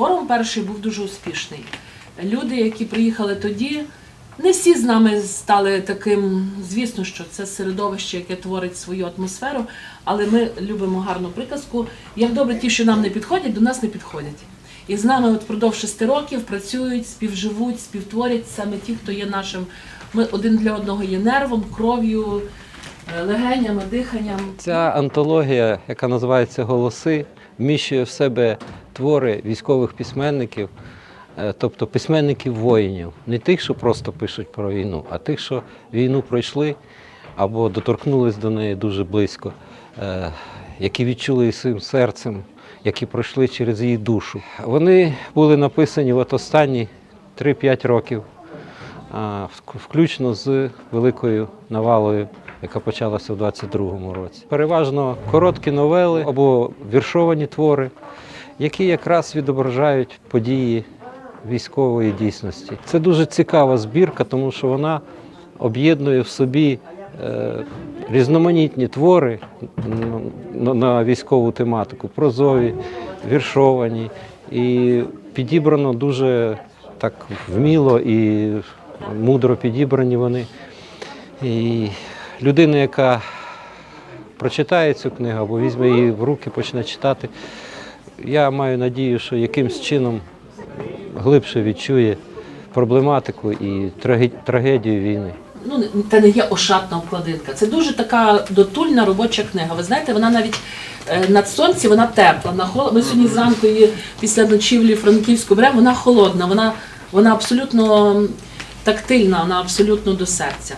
Форум перший був дуже успішний. Люди, які приїхали тоді, не всі з нами стали таким. Звісно, що це середовище, яке творить свою атмосферу, але ми любимо гарну приказку. Як добре, ті, що нам не підходять, до нас не підходять. І з нами от впродовж шести років працюють, співживуть, співтворять саме ті, хто є нашим. Ми один для одного є нервом, кров'ю, е, легенями, диханням. Ця антологія, яка називається Голоси, вміщує в себе твори військових письменників, е, тобто письменників воїнів, не тих, що просто пишуть про війну, а тих, що війну пройшли або доторкнулись до неї дуже близько, е, які відчули своїм серцем, які пройшли через її душу. Вони були написані от останні 3-5 років включно з великою навалою, яка почалася в 22-му році. Переважно короткі новели або віршовані твори, які якраз відображають події військової дійсності. Це дуже цікава збірка, тому що вона об'єднує в собі е, різноманітні твори на- військову тематику, прозові, віршовані, і підібрано дуже так вміло і мудро підібрані вони. І людина, яка прочитає цю книгу або візьме її в руки, почне читати, я маю надію, що якимсь чином глибше відчує проблематику і трагедію війни. ну, це не є ошатна обкладинка. Це дуже така дотульна робоча книга. Ви знаєте, вона навіть е, на сонці вона тепла. На хол... Ми сьогодні зранку її після ночівлі франківську беремо, вона холодна, вона, вона абсолютно тактильна, вона абсолютно до серця.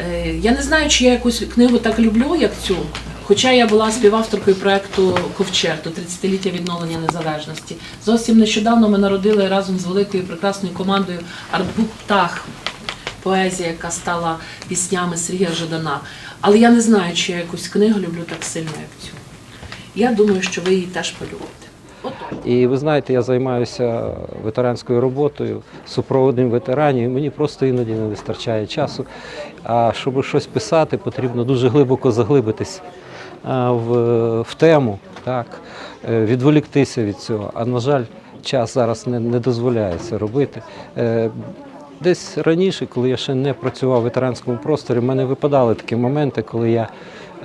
Е, Я не знаю, чи я якусь книгу так люблю, як цю. Хоча я була співавторкою проекту Ковчег до 30-ліття відновлення незалежності. Зовсім нещодавно ми народили разом з великою прекрасною командою артбук Птах поезія, яка стала піснями Сергія Жадана. Але я не знаю, чи я якусь книгу люблю так сильно, як цю. Я думаю, що ви її теж полюбите. Отож. І ви знаєте, я займаюся ветеранською роботою, супроводом ветеранів. Мені просто іноді не вистачає часу. А щоб щось писати, потрібно дуже глибоко заглибитись в, в тему, так, е, відволіктися від цього. А на жаль, час зараз не, не дозволяє це робити. Е, Десь раніше, коли я ще не працював в ветеранському просторі, в мене випадали такі моменти, коли я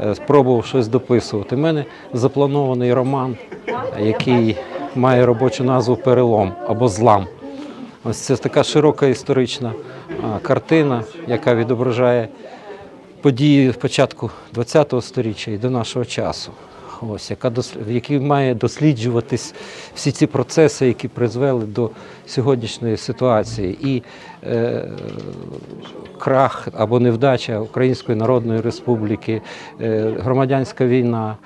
е, спробував щось дописувати. У мене запланований роман, який має робочу назву Перелом або Злам. Ось це така широка історична картина, яка відображає події початку ХХ століття і до нашого часу. Ось, яка в якій має досліджуватись всі ці процеси, які призвели до сьогоднішньої ситуації. І е, крах або невдача Української Народної Республіки, е, громадянська війна,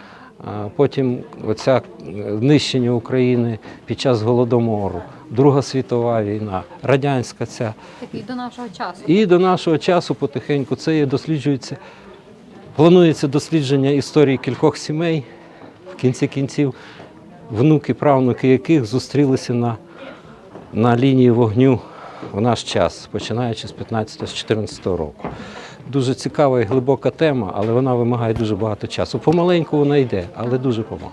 потім оця е, знищення України під час Голодомору, Друга світова війна, радянська ця. Такий до нашого часу. І до нашого часу потихеньку це є досліджується. Планується дослідження історії кількох сімей, в кінці кінців, внуки, правнуки яких зустрілися на, на лінії вогню в наш час, починаючи з 15-14 року. Дуже цікава і глибока тема, але вона вимагає дуже багато часу. Помаленьку вона йде, але дуже помалу.